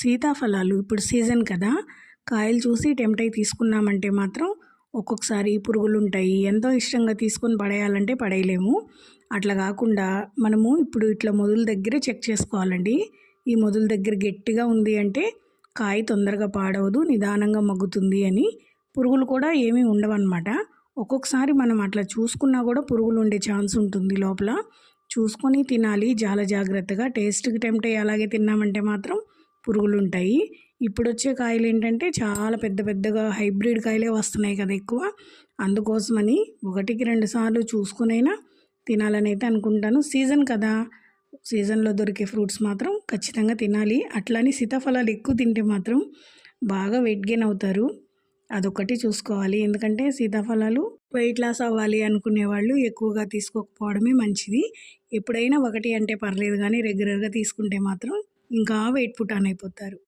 సీతాఫలాలు ఇప్పుడు సీజన్ కదా. కాయలు చూసి టెంప్ట్ అయి తీసుకున్నామంటే మాత్రం ఒక్కొక్కసారి పురుగులు ఉంటాయి ఎంతో ఇష్టంగా తీసుకొని పడేయాలంటే పడేయలేము. అట్లా కాకుండా మనము ఇప్పుడు ఇట్లా మొదల దగ్గర చెక్ చేసుకోవాలండి. ఈ మొదల దగ్గర గట్టిగా ఉంది అంటే కాయ తొందరగా పాడవదు నిదానంగా మగ్గుతుంది అని. పురుగులు కూడా ఏమీ ఉండవన్నమాట. ఒక్కొక్కసారి మనం అట్లా చూసుకున్నా కూడా పురుగులు ఉండే ఛాన్స్ ఉంటుంది లోపల. చూసుకొని తినాలి చాలా జాగ్రత్తగా. టేస్ట్కి టెంప్ట్ అయ్యి అలాగే తిన్నామంటే మాత్రం పురుగులు ఉంటాయి ఇప్పుడు వచ్చే కాయలు ఏంటంటే చాలా పెద్ద పెద్దగా హైబ్రిడ్ కాయలే వస్తున్నాయి కదా ఎక్కువ. అందుకోసమని ఒకటికి రెండు సార్లు చూసుకునైనా తినాలని అయితే అనుకుంటాను. సీజన్ కదా. సీజన్లో దొరికే ఫ్రూట్స్ మాత్రం ఖచ్చితంగా తినాలి. అట్లని సీతాఫలాలు ఎక్కువ తింటే మాత్రం బాగా వెయిట్ గెయిన్ అవుతారు. అదొకటి చూసుకోవాలి. ఎందుకంటే సీతాఫలాలు వెయిట్ లాస్ అవ్వాలి అనుకునే వాళ్ళు ఎక్కువగా తీసుకోకపోవడమే మంచిది. ఎప్పుడైనా ఒకటి అంటే పర్లేదు కానీ రెగ్యులర్గా తీసుకుంటే మాత్రం ఇంకా వెయిట్ పుట్ ఆన్ అయిపోతారు.